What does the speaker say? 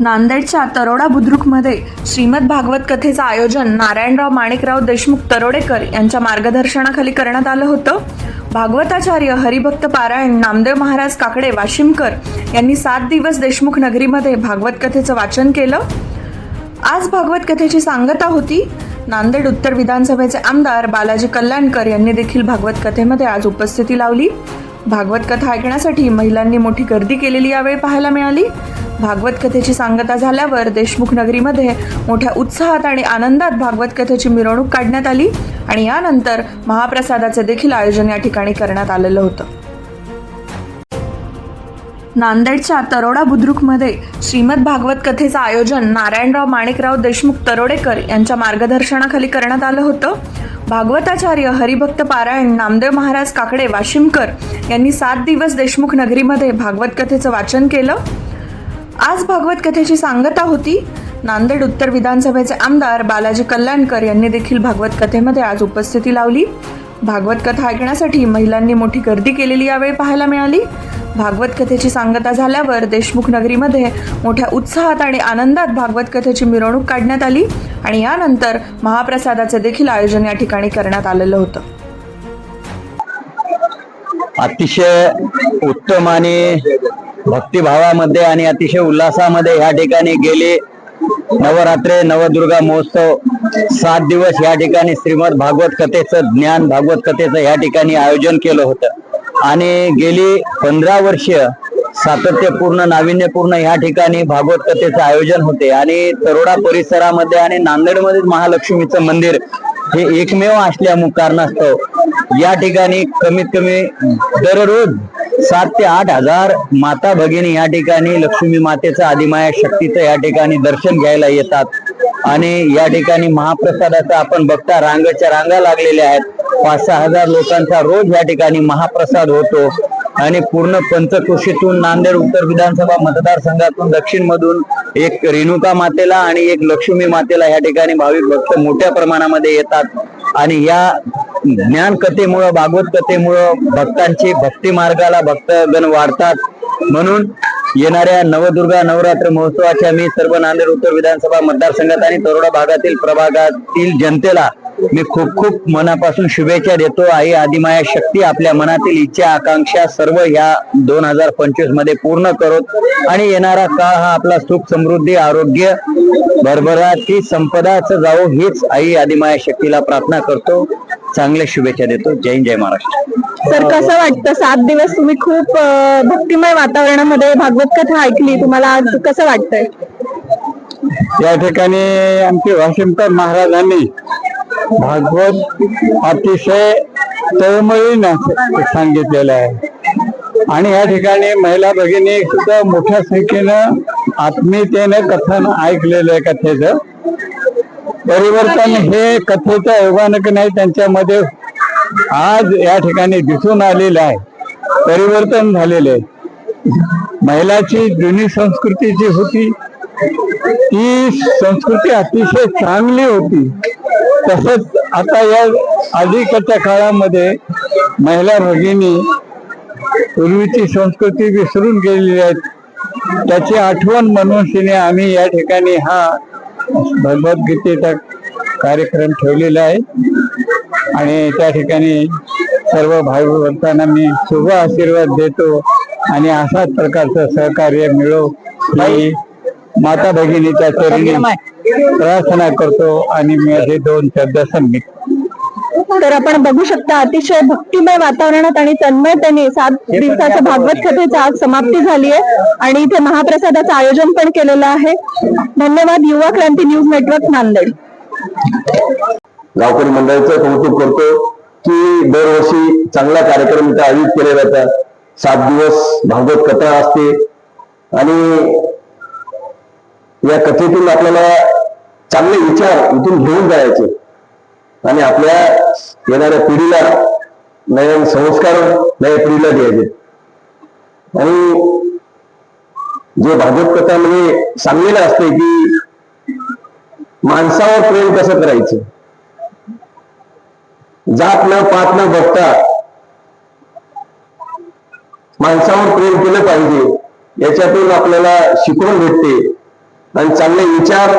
नांदेडच्या तरोडा बुद्रुकमध्ये श्रीमद भागवत कथेचं आयोजन नारायणराव माणिकराव देशमुख तरोडेकर यांच्या मार्गदर्शनाखाली करण्यात आलं होतं. भागवताचार्य हरिभक्त पारायण नामदेव महाराज काकडे वाशिमकर यांनी सात दिवस देशमुख नगरीमध्ये भागवत कथेचं वाचन केलं. आज भागवत कथेची सांगता होती. नांदेड उत्तर विधानसभेचे आमदार बालाजी कल्याणकर यांनी देखील भागवत कथेमध्ये आज उपस्थिती लावली. भागवत कथा ऐकण्यासाठी महिलांनी मोठी गर्दी केलेली यावेळी पाहायला मिळाली. भागवत कथेची सांगता झाल्यावर देशमुख नगरीमध्ये मोठ्या उत्साहात आणि आनंदात भागवत कथेची मिरवणूक काढण्यात आली आणि यानंतर महाप्रसादाचे देखील आयोजन या ठिकाणी करण्यात आलेलं होतं. नांदेडच्या तरोडा बुद्रुकमध्ये श्रीमद भागवत कथेचं आयोजन नारायणराव माणिकराव देशमुख तरोडेकर यांच्या मार्गदर्शनाखाली करण्यात आलं होतं. भागवताचार्य हरिभक्त पारायण नामदेव महाराज काकडे वाशिमकर यांनी सात दिवस देशमुख नगरीमध्ये भागवत कथेचं वाचन केलं. आज भागवत कथेची सांगता होती. नांदेड उत्तर विधानसभेचे आमदार बालाजी कल्याणकर यांनी देखील भागवत कथेमध्ये आज उपस्थिती लावली. भागवत कथा ऐकण्यासाठी महिलांनी मोठी गर्दी केलेली यावेळी पाहायला मिळाली. भागवत कथेची सांगता झाल्यावर देशमुख नगरीमध्ये मोठ्या उत्साहात आणि आनंदात भागवत कथेची मिरवणूक काढण्यात आली आणि यानंतर महाप्रसादाचे देखील आयोजन या ठिकाणी करण्यात आलेलं होतं. अतिशय उत्तम आणि भक्तिभावामध्ये आणि अतिशय उल्हासामध्ये ह्या ठिकाणी गेले. नवरात्रे नवदुर्गा महोत्सव सात दिवस या ठिकाणी श्रीमद भागवत कथेचं ज्ञान भागवत कथेचं या ठिकाणी आयोजन केलं होतं. आणि गेली पंधरा वर्ष सातत्यपूर्ण नाविन्यपूर्ण या ठिकाणी भागवत कथेचं आयोजन होते. आणि तरोडा परिसरामध्ये आणि नांदेडमध्ये महालक्ष्मीचं मंदिर हे एकमेव असल्या कारणास्तव या ठिकाणी कमीत कमी दररोज सात ते आठ हजार माता भगिनी या ठिकाणी लक्ष्मी मातेचं आदिमाया शक्तीचं या ठिकाणी दर्शन घ्यायला येतात. आणि या ठिकाणी महाप्रसादाचं आपण बघता रांगाच्या रांगा लागलेल्या आहेत. पाच सहा हजार लोकांचा रोज या ठिकाणी महाप्रसाद होतो. आणि पूर्ण पंचकृषीतून नांदेड उत्तर विधानसभा मतदारसंघातून दक्षिण मधून एक रेणुका मातेला आणि एक लक्ष्मी मातेला या ठिकाणी भाविक भक्त मोठ्या प्रमाणामध्ये येतात. आणि या ज्ञान कथेमुळं भागवत कथेमुळं भक्तांची भक्ती मार्गाला भक्तगण वाढतात. म्हणून येणाऱ्या नवदुर्गा नवरात्र महोत्सवाच्या मी सर्व नांदेड उत्तर विधानसभा मतदारसंघात आणि तरोडा भागातील प्रभागातील जनतेला मी खूप खूप मनापासून शुभेच्छा देतो. आई आदिमाया शक्ती आपल्या मनातील इच्छा आकांक्षा सर्व ह्या दोन हजार पंचवीसमध्ये पूर्ण करोत आणि येणारा काळ हा आपला सुख समृद्धी आरोग्य भरभराची संपदाच जावो हीच आई आदिमाया शक्तीला प्रार्थना करतो. चांगल्या शुभेच्छा देतो. जय हिंद, जय महाराष्ट्र. तर कसं वाटतं? सात दिवस तुम्ही खूप अं, भक्तिमय वातावरणामध्ये भागवत कथा ऐकली. तुम्हाला आज कसं वाटतंय? या ठिकाणी आमचे वाशिमकर महाराजांनी भागवत अतिशय तळमळीनं सांगितलेलं आहे. आणि या ठिकाणी महिला भगिनी सुद्धा मोठ्या संख्येनं आत्मीयतेनं कथन ऐकलेलं आहे कथेचं. परिवर्तन हे कथेच्या योगानं की नाही त्यांच्यामध्ये आज या ठिकाणी दिसून आलेलं आहे. परिवर्तन झालेलं आहे. महिलाची जुनी संस्कृती जी होती ती संस्कृती अतिशय चांगली होती. तसंच आता या अधिकच्या काळामध्ये महिला भगिनी पूर्वीची संस्कृती विसरून गेलेली आहेत. त्याची आठवण म्हणून तिने आम्ही या ठिकाणी हा भगवद्गीतेचा कार्यक्रम ठेवलेला आहे. आणि त्या ठिकाणी सर्व भागवतांना मी शुभ आशीर्वाद देतो आणि अशाच प्रकारचं सहकार्य मिळो ही माता भगिनीच्या चरणी प्रार्थना करतो आणि मी असे दोन शब्द संगीत तर आपण बघू शकता अतिशय भक्तिमय वातावरणात आणि तन्मयतेने सात दिवसाच्या भागवत कथेची आज समाप्ती झाली आहे. आणि इथे महाप्रसादाचं आयोजन पण केलेलं आहे. धन्यवाद युवा क्रांती न्यूज नेटवर्क नांदेड. गावकरी मंडळाचं कौतुक करतो की दरवर्षी चांगला कार्यक्रम इथे आयोजित केले जातात सात दिवस भागवत कथा असते. आणि या कथेतून आपल्याला चांगले विचार इथून घेऊन जायचे. आणि आपल्या येणाऱ्या पिढीला नवीन संस्कार नव्या पिढीला द्यायचे. आणि जे भाजप कथामध्ये म्हणजे सांगलेलं असते की माणसावर प्रेम कसं करायचं? जात न पात न बघता माणसावर प्रेम केलं पाहिजे याच्यातून आपल्याला शिकवण भेटते. आणि चांगले विचार